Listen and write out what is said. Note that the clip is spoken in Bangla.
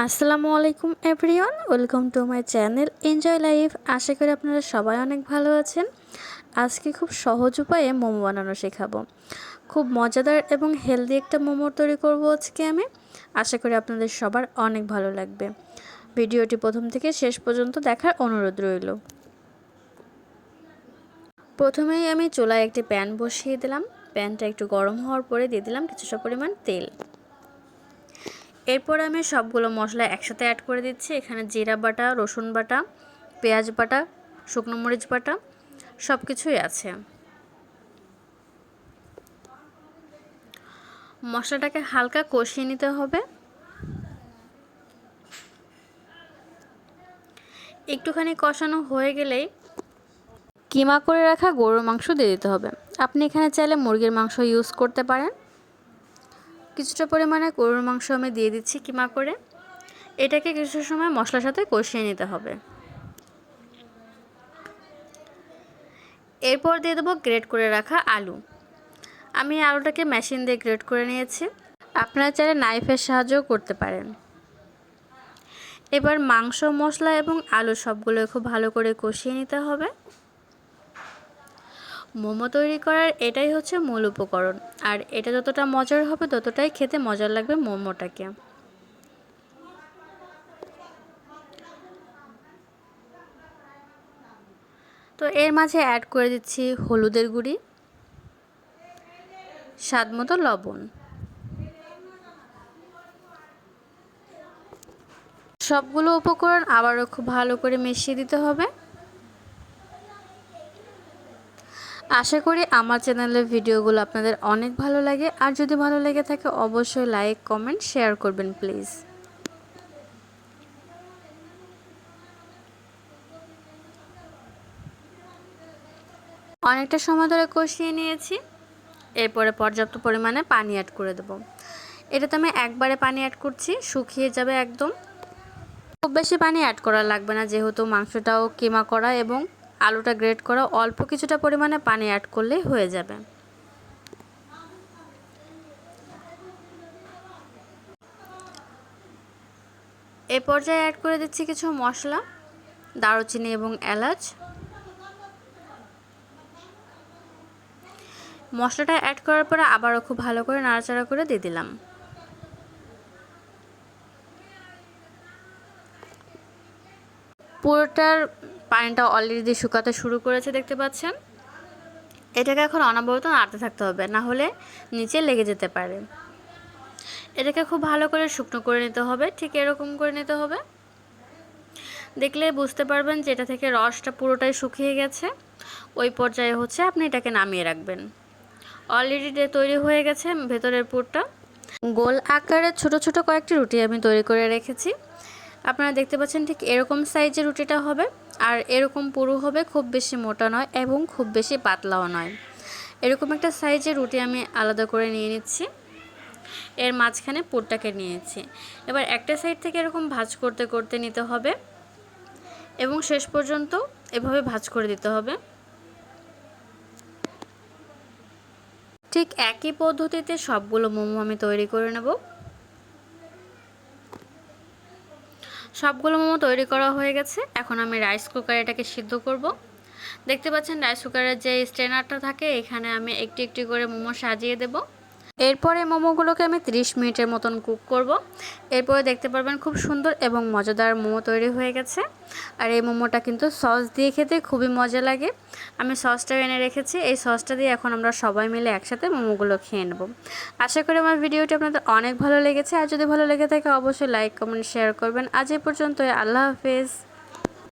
আসসালামু আলাইকুম everyone, welcome to my channel enjoy life. আশা করি আপনারা সবাই অনেক ভালো আছেন। আজকে খুব সহজ উপায়ে মোমো বানানো শেখাবো। খুব মজাদার এবং হেলদি একটা মোমো তৈরি করব আজকে আমি। আশা করি আপনাদের সবার অনেক ভালো লাগবে। ভিডিওটি প্রথম থেকে শেষ পর্যন্ত দেখার অনুরোধ রইল। প্রথমেই আমি চুলায় একটি প্যান বসিয়ে দিলাম। প্যানটা একটু গরম হওয়ার পরে দিয়ে দিলাম কিছুটা পরিমাণ তেল। এরপর আমি সবগুলো মশলা একসাথে অ্যাড করে দিচ্ছি। এখানে জিরা বাটা, রসুন বাটা, পেঁয়াজ বাটা, শুকনো মরিচ বাটা সব কিছুই আছে। মশলাটাকে হালকা কষিয়ে নিতে হবে। একটুখানি কষানো হয়ে গেলেই কিমা করে রাখা গরুর মাংস দিয়ে দিতে হবে। আপনি এখানে চাইলে মুরগির মাংস ইউজ করতে পারেন। কিছুটা পরিমাণে গরুর মাংস আমি দিয়ে দিচ্ছি কিমা করে। এটাকে কিছু সময় মশলার সাথে কষিয়ে নিতে হবে। এরপর দিয়ে দেবো গ্রেট করে রাখা আলু। আমি আলুটাকে মেশিন দিয়ে গ্রেট করে নিয়েছি। আপনারা চাইলে নাইফের সাহায্যও করতে পারেন। এবার মাংস, মশলা এবং আলু সবগুলো খুব ভালো করে কষিয়ে নিতে হবে। মোমো তৈরি করার এটাই হচ্ছে মূল উপকরণ। আর এটা যতটা মজার হবে, ততটাই খেতে মজার লাগবে মোমোটাকে। তো এর মাঝে অ্যাড করে দিচ্ছি হলুদের গুঁড়ি, স্বাদ মতো লবণ। সবগুলো উপকরণ আবারও খুব ভালো করে মিশিয়ে দিতে হবে। আশা করি আমার চ্যানেলের ভিডিওগুলো আপনাদের অনেক ভালো লাগে। আর যদি ভালো লেগে থাকে, অবশ্যই লাইক, কমেন্ট, শেয়ার করবেন, প্লিজ। অনেকটা সময় ধরে কষিয়ে নিয়েছি। এরপরে পর্যাপ্ত পরিমাণে পানি অ্যাড করে দেবো। এটাতে আমি একবারে পানি অ্যাড করছি, শুকিয়ে যাবে একদম। খুব বেশি পানি অ্যাড করা লাগবে না, যেহেতু মাংসটাও কিমা করা এবং আলুটা গ্রেট করা, অল্প কিছুটা পরিমাণে পানি অ্যাড করলেই হয়ে যাবে। এ পর্যায়ে অ্যাড করে দিচ্ছি কিছু মশলা, দারুচিনি এবং এলাচ। মশলাটা অ্যাড করার পরে আবারও খুব ভালো করে নাড়াচাড়া করে দিয়ে দিলাম। পুরোটার পানিটা অলরেডি শুকাতে শুরু করেছে, দেখতে পাচ্ছেন? এটাকে এখন অনবরত নাড়তে থাকতে হবে, না হলে নিচে লেগে যেতে পারে। এটাকে খুব ভালো করে শুকনো করে নিতে হবে, ঠিক এরকম করে নিতে হবে। দেখলে বুঝতে পারবেন যে এটা থেকে রসটা পুরোটাই শুকিয়ে গেছে। ওই পর্যায়ে হচ্ছে আপনি এটাকে নামিয়ে রাখবেন। অলরেডি তৈরি হয়ে গেছে, ভেতরের পুরটা। গোল আকারে ছোট ছোট কয়েকটি রুটি আমি তৈরি করে রেখেছি। আপনারা দেখতে পাচ্ছেন ঠিক এরকম সাইজের রুটিটা হবে, আর এরকম পুরু হবে, খুব বেশি মোটা নয় এবং খুব বেশি পাতলাও নয়। এরকম একটা সাইজের রুটি আমি আলাদা করে নিয়ে নিচ্ছি। এর মাঝখানে পুরটাকে নিয়েছি। এবার একটা সাইড থেকে এরকম ভাজ করতে করতে নিতে হবে এবং শেষ পর্যন্ত এভাবে ভাজ করে দিতে হবে। ঠিক একই পদ্ধতিতে সবগুলো মোমো আমি তৈরি করে নেব। সবগুলো মোমো তৈরি করা হয়ে গেছে। এখন আমি রাইস কুকারে এটাকে সিদ্ধ করব। দেখতে পাচ্ছেন, রাইস কুকারের যে স্ট্রেনারটা থাকে, এখানে আমি একটি একটি করে মোমো সাজিয়ে দেবো। এরপরে মোমোগুলোকে আমি 30 মিনিটের মতন কুক করব। এরপরে দেখতে পারবেন খুব সুন্দর এবং মজাদার মোমো তৈরি হয়ে গেছে। আর এই মোমোটা কিন্তু সস দিয়ে খেতে খুবই মজা লাগে। আমি সসটা এনে রেখেছি। এই সসটা দিয়ে এখন আমরা সবাই মিলে একসাথে মোমোগুলো খেয়ে নেব। আশা করি আমার ভিডিওটি আপনাদের অনেক ভালো লেগেছে। আর যদি ভালো লেগে থাকে, অবশ্যই লাইক, কমেন্ট, শেয়ার করবেন। আজ এই পর্যন্ত আল্লাহ হাফেজ।